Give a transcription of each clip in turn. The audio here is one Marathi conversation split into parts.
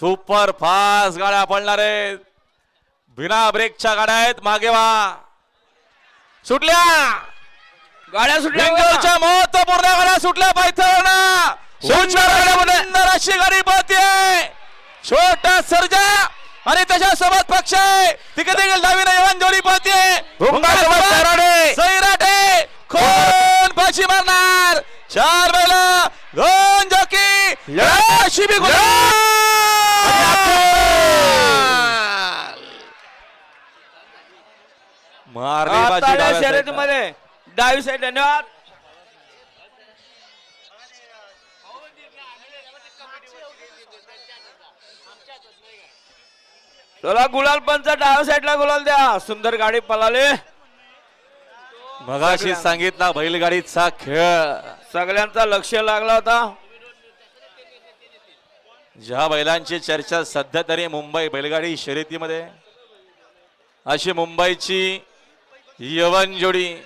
सुपर फास्ट गाड्या पळणार आहेत. बिना ब्रेकच्या गाड्या आहेत. मागे वा. सुटल्या. गाड्या सुटल्या महत्त्वपूर्ण गाड्या सुटल्या पायथ्यावरनं. सुंदर अशी गाडी पळते छोटा सर्जा आणि त्याच्यासोबत पक्ष आहे. तिकडे देखील डावीने यवन जोडी पळते सैराटे. कोण पाशी मारणार. चार बैल. दोन जॉकी अशी बी मारली डाव्या साईडला. शर्यतीमध्ये. डावी साईड धन्यवाद. चला गुलाल पंच डाव्या साईडला गुलाल द्या. सुंदर गाडी पळाली. मगाशी सांगितला बैलगाडीचा खेळ. सगळ्यांचा लक्ष लागला होता. ज्या बैलांची चर्चा सध्या तरी मुंबई बैलगाडी शर्यतीमध्ये अशी मुंबईची यवन जोडी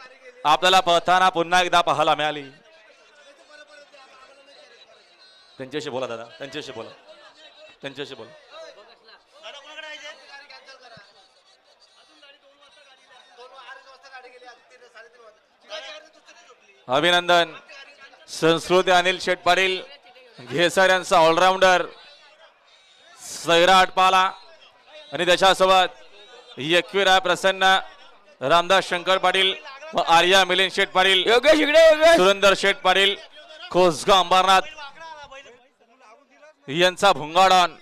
आपल्याला पळताना पुन्हा एकदा पाहायला मिळाली. त्यांच्याशी बोला दादा त्यांच्याशी बोला. त्यांच्याशी बोला. अभिनंदन. संस्कृती अनिल शेट पाटील घेसर यांचा ऑलराऊंडर सैराट पाला. आणि त्याच्यासोबत एकविरा प्रसन्न. रामदास शंकर पाटील व आर्या मिलिंद शेठ पाटील योगेश इकडे योगेश. सुरेंदर शेठ पाटील कोसगाव अंबरनाथ यांचा भुंगाडॉन